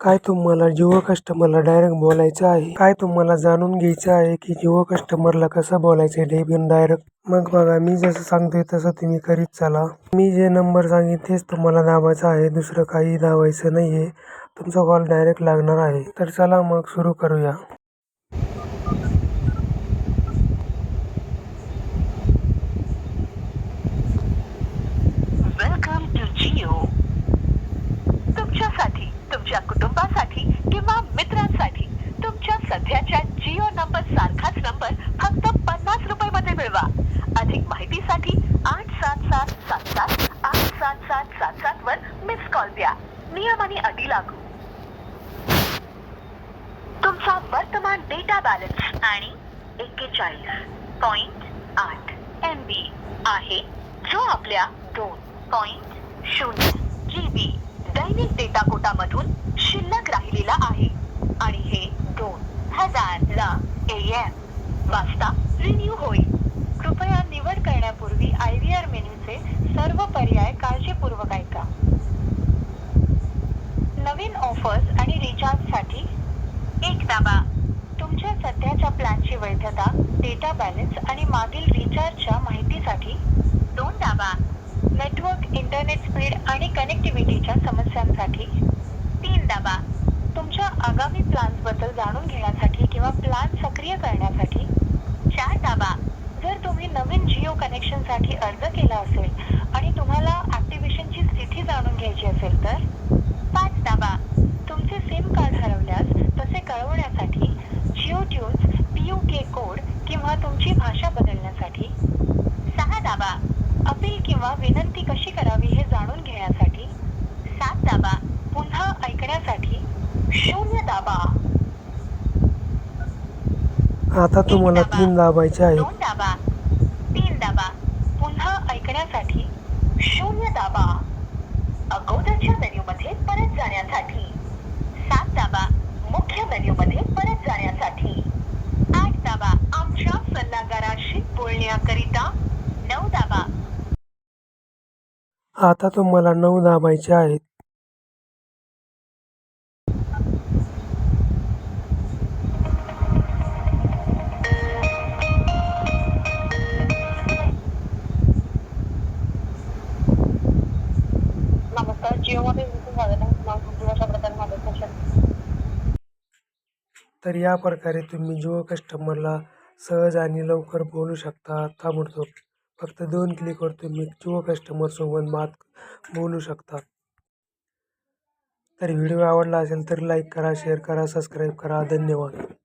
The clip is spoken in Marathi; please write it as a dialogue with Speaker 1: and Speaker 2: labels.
Speaker 1: काय तुम्हाला जिओ कस्टमरला डायरेक्ट बोलायचं आहे? काय तुम्हाला जाणून घ्यायचं आहे की जिओ कस्टमरला कसं बोलायचं डेबिन डायरेक्ट मग बघा मी जसं सांगतोय तसं तुम्ही करीत चला. मी जे नंबर सांगेन तेच तुम्हाला दाबायचं आहे. दुसरं काही दाबायचं नाही आहे तुमचा कॉल डायरेक्ट लागणार आहे. तर चला मग सुरू करूया.
Speaker 2: वेलकम टू जिओ तुमच्यासाठी तुमच्या कुटुंबासाठी किंवा मित्रांसाठी तुमच्या सध्याच्या जिओ नंबर सारखाच नंबर फक्त पन्नास रुपये मध्ये मिळवा. अधिक माहितीसाठी आठ सात सात सात सात आठ सात सात सात सात वर मिस कॉल द्या. नियम आणि अटी लागू. तुमचा वर्तमान डेटा बॅलन्स आणि एक्केचाळीस पॉइंट आठ एम बी आहे जो आपल्या दोन पॉइंट शून्य जी बी दैनिक डेटा कोटामधून शिल्लक राहिलेला आहे. आणि हे दोन हजार ला एम वाजता रिन्यू होईल. कृपया निवड करण्यापूर्वी आय व्ही आर मेन्यूचे सर्व पर्याय काळजीपूर्वक ऐका. नवीन ऑफर्स आणि रिचार्जसाठी एक दाबा. तुमच्या सध्याच्या प्लॅनची वैधता डेटा बॅलन्स आणि मागील रिचार्जच्या माहितीसाठी दोन दाबा. नेटवर्क इंटरनेट स्पीड आणि कनेक्टिव्हिटीच्या समस्यांसाठी तीन दाबा तुमच्या आगामी प्लान्सबद्दल जाणून घेण्यासाठी किंवा प्लान सक्रिय करण्यासाठी चार दाबा जर तुम्ही नवीन जिओ कनेक्शनसाठी अर्ज केला असेल आणि तुम्हाला ऍक्टिव्हेशनची स्थिती जाणून घ्यायची असेल तर पाच दाबा तुमचे सिम कार्ड हरवल्यास तसे कळवण्यासाठी Jio tunes P U K code किंवा तुमची भाषा बदलण्यासाठी सहा दाबा अपील किंवा विनंती कशी करावी हे जाणून घेण्यासाठी सात दाबा पुन्हा ऐकण्यासाठी शून्य दाबा.
Speaker 1: आता तुम्हाला तीन दाबायचे आहेत.
Speaker 2: दोन दाबा. तीन दाबा. पुन्हा ऐकण्यासाठी शून्य दाबा. अगोदरच्या मेन्यू मध्ये परत जाण्यासाठी सात दाबा. मुख्य मेन्यू मध्ये परत जाण्यासाठी आठ दाबा. आमच्या सल्लागाराशी बोलण्याकरिता नऊ दाबा.
Speaker 1: आता तुम्हाला नऊ दाबायचे आहेत. तर या प्रकारे तुम्ही जिओ कस्टमरला सहज आणि लवकर बोलू शकता ताबडतोब फक्त दोन क्लिकवर तुम्ही जिओ कस्टमरसोबत मात बोलू शकता. तर व्हिडिओ आवडला असेल तर लाईक करा शेअर करा सबस्क्राईब करा. धन्यवाद.